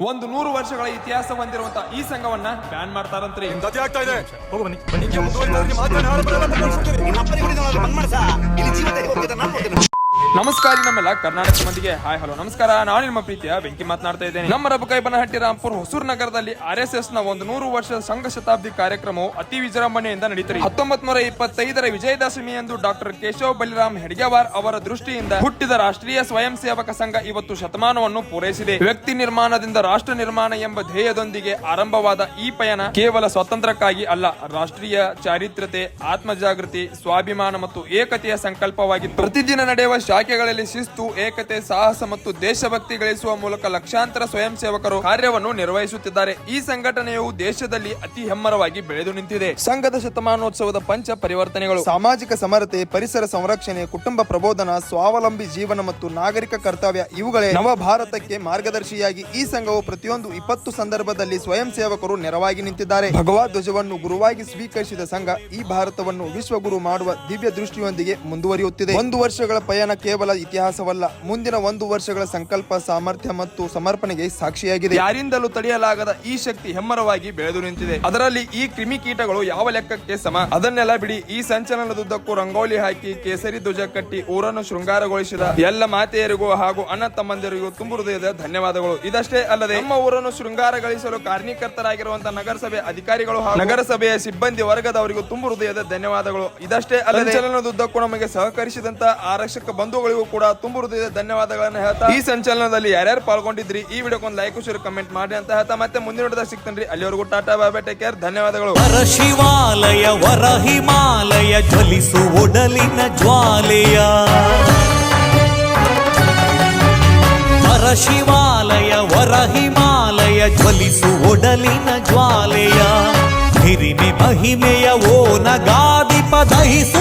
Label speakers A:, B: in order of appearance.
A: ಒಂದು ನೂರು ವರ್ಷಗಳ ಇತಿಹಾಸ ಹೊಂದಿರುವಂತ ಈ ಸಂಘವನ್ನ ಬ್ಯಾನ್ ಮಾಡ್ತಾರಂತ್ರಿ.
B: ಗತಿ ಆಗ್ತಾ ಇದೆ.
C: ಹೋಗು ಬನ್ನಿ. ಬನ್ನಿ.
A: ನಮಸ್ಕಾರ ನಮ್ಮೆಲ್ಲ ಕರ್ನಾಟಕ ಮಂದಿಗೆ. ಹಾಯ್, ಹಲೋ, ನಮಸ್ಕಾರ. ನಾನು ನಿಮ್ಮ ಪ್ರೀತಿಯ ಬೆಂಕಿ ಮಾತನಾಡ್ತಾ ಇದ್ದೇನೆ. ನಮ್ಮ ರಬಕೈಬನಹಟ್ಟಿ ರಾಂಪುರ್ ಹೊಸೂರು ನಗರದಲ್ಲಿ ಆರ್ ಎಸ್ ಎಸ್ನ ಒಂದು ನೂರು ವರ್ಷ ಸಂಘ ಶತಾಬ್ದಿ ಕಾರ್ಯಕ್ರಮವು ಅತಿ ವಿಜೃಂಭಣೆಯಿಂದ ನಡೀತದೆ ಹತ್ತೊಂಬತ್ ನೂರ ಇಪ್ಪತ್ತೈದರ ವಿಜಯದಶಮಿ ಎಂದು ಡಾಕ್ಟರ್ ಕೇಶವ ಬಲಿರಾಮ್ ಹೆಡ್ಗೆವಾರ್ ಅವರ ದೃಷ್ಟಿಯಿಂದ ಹುಟ್ಟಿದ ರಾಷ್ಟ್ರೀಯ ಸ್ವಯಂ ಸೇವಕ ಸಂಘ ಇವತ್ತು ಶತಮಾನವನ್ನು ಪೂರೈಸಿದೆ. ವ್ಯಕ್ತಿ ನಿರ್ಮಾಣದಿಂದ ರಾಷ್ಟ್ರ ನಿರ್ಮಾಣ ಎಂಬ ಧ್ಯೇಯದೊಂದಿಗೆ ಆರಂಭವಾದ ಈ ಪಯಣ ಕೇವಲ ಸ್ವಾತಂತ್ರ್ಯಕ್ಕಾಗಿ ಅಲ್ಲ, ರಾಷ್ಟ್ರೀಯ ಚಾರಿತ್ರತೆ ಆತ್ಮ ಜಾಗೃತಿ ಸ್ವಾಭಿಮಾನ ಮತ್ತು ಏಕತೆಯ ಸಂಕಲ್ಪವಾಗಿತ್ತು. ಪ್ರತಿದಿನ ನಡೆಯುವ ಶಾಖೆಗಳಲ್ಲಿ ಶಿಸ್ತು, ಏಕತೆ, ಸಾಹಸ ಮತ್ತು ದೇಶಭಕ್ತಿ ಗಳಿಸುವ ಮೂಲಕ ಲಕ್ಷಾಂತರ ಸ್ವಯಂ ಸೇವಕರು ಕಾರ್ಯವನ್ನು ನಿರ್ವಹಿಸುತ್ತಿದ್ದಾರೆ. ಈ ಸಂಘಟನೆಯು ದೇಶದಲ್ಲಿ ಅತಿ ಹೆಮ್ಮರವಾಗಿ ಬೆಳೆದು ನಿಂತಿದೆ. ಸಂಘದ ಶತಮಾನೋತ್ಸವದ ಪಂಚ ಪರಿವರ್ತನೆಗಳು. ಸಾಮಾಜಿಕ ಸಮರತೆ, ಪರಿಸರ ಸಂರಕ್ಷಣೆ, ಕುಟುಂಬ ಪ್ರಬೋಧನ, ಸ್ವಾವಲಂಬಿ ಜೀವನ ಮತ್ತು ನಾಗರಿಕ ಕರ್ತವ್ಯ ಇವುಗಳೇ ನವ ಭಾರತಕ್ಕೆ ಮಾರ್ಗದರ್ಶಿಯಾಗಿ ಈ ಸಂಘವು ಪ್ರತಿಯೊಂದು ಇಪ್ಪತ್ತು ಸಂದರ್ಭದಲ್ಲಿ ಸ್ವಯಂ ಸೇವಕರು ನೆರವಾಗಿ ನಿಂತಿದ್ದಾರೆ. ಭಗವಾ ಧ್ವಜವನ್ನು ಗುರುವಾಗಿ ಸ್ವೀಕರಿಸಿದ ಸಂಘ ಈ ಭಾರತವನ್ನು ವಿಶ್ವಗುರು ಮಾಡುವ ದಿವ್ಯ ದೃಷ್ಟಿಯೊಂದಿಗೆ ಮುಂದುವರಿಯುತ್ತಿದೆ. ಒಂದು ವರ್ಷಗಳ ಪಯಣ ಕೇವಲ ಇತಿಹಾಸವಲ್ಲ, ಮುಂದಿನ ಒಂದು ವರ್ಷಗಳ ಸಂಕಲ್ಪ, ಸಾಮರ್ಥ್ಯ ಮತ್ತು ಸಮರ್ಪಣೆಗೆ ಸಾಕ್ಷಿಯಾಗಿದೆ. ಯಾರಿಂದಲೂ ತಡೆಯಲಾಗದ ಈ ಶಕ್ತಿ ಹೆಮ್ಮರವಾಗಿ ಬೆಳೆದು ನಿಂತಿದೆ. ಅದರಲ್ಲಿ ಈ ಕ್ರಿಮಿಕೀಟಗಳು ಯಾವ ಲೆಕ್ಕಕ್ಕೆ ಸಮ? ಅದನ್ನೆಲ್ಲ ಬಿಡಿ, ಈ ಸಂಚಲನದುದ್ದಕ್ಕೂ ರಂಗೋಲಿ ಹಾಕಿ ಕೇಸರಿ ಧ್ವಜ ಕಟ್ಟಿ ಊರನ್ನು ಶೃಂಗಾರಗೊಳಿಸಿದ ಎಲ್ಲ ಮಾತೆಯರಿಗೂ ಹಾಗೂ ಅಣ್ಣ ತಮ್ಮಂದಿರಿಗೂ ತುಂಬು ಹೃದಯದ ಧನ್ಯವಾದಗಳು. ಇದಷ್ಟೇ ಅಲ್ಲದೆ, ನಮ್ಮ ಊರನ್ನು ಶೃಂಗಾರಗೊಳಿಸಲು ಕಾರಣೀಕರ್ತರಾಗಿರುವಂತಹ ನಗರಸಭೆ ಅಧಿಕಾರಿಗಳು ಹಾಗೂ ನಗರಸಭೆಯ ಸಿಬ್ಬಂದಿ ವರ್ಗದವರಿಗೂ ತುಂಬು ಹೃದಯದ ಧನ್ಯವಾದಗಳು. ಇದಷ್ಟೇ ಅಲ್ಲದೆ, ಸಂಚಲನದುದ್ದಕ್ಕೂ ನಮಗೆ ಸಹಕರಿಸಿದಂತಹ ಆರಕ್ಷಕ ಬಂಧುಗಳಿಗೂ ಕೂಡ ತುಂಬು ಧನ್ಯವಾದಗಳನ್ನು ಹೇಳ್ತಾ ಈ ಸಂಚಲನದಲ್ಲಿ ಯಾರ್ಯಾರು ಪಾಲ್ಗೊಂಡಿದ್ರಿ ಈ ವಿಡಿಯೋಕ್ಕೆ ಒಂದು ಲೈಕ್, ಶೇರ್, ಕಮೆಂಟ್ ಮಾಡಿ ಅಂತ ಹೇಳ್ತಾ ಮತ್ತೆ ಮುಂದಿನ ನೋಡಿದಾಗ ಸಿಗ್ತೇನೆ ಅಲ್ಲಿವರೆಗೂ ಟಾಟಾ ಬಾಬೆ ಟೇಕ್ ಕೇರ್ ಧನ್ಯವಾದಗಳು.
D: ವರ ಶಿವಾಲಯ, ವರ ಹಿಮಾಲಯ, ಜ್ವಲಿಸು ಒಡಲಿನ ಜ್ವಾಲೆಯ. ವರ ಶಿವಾಲಯ, ವರ ಹಿಮಾಲಯ, ಜ್ವಲಿಸು ಒಡಲಿನ ಜ್ವಾಲೆಯ. ಹಿರಿಮೆ ಮಹಿಮೆಯ ಓ ನಗಾದಿ ದಹಿಸು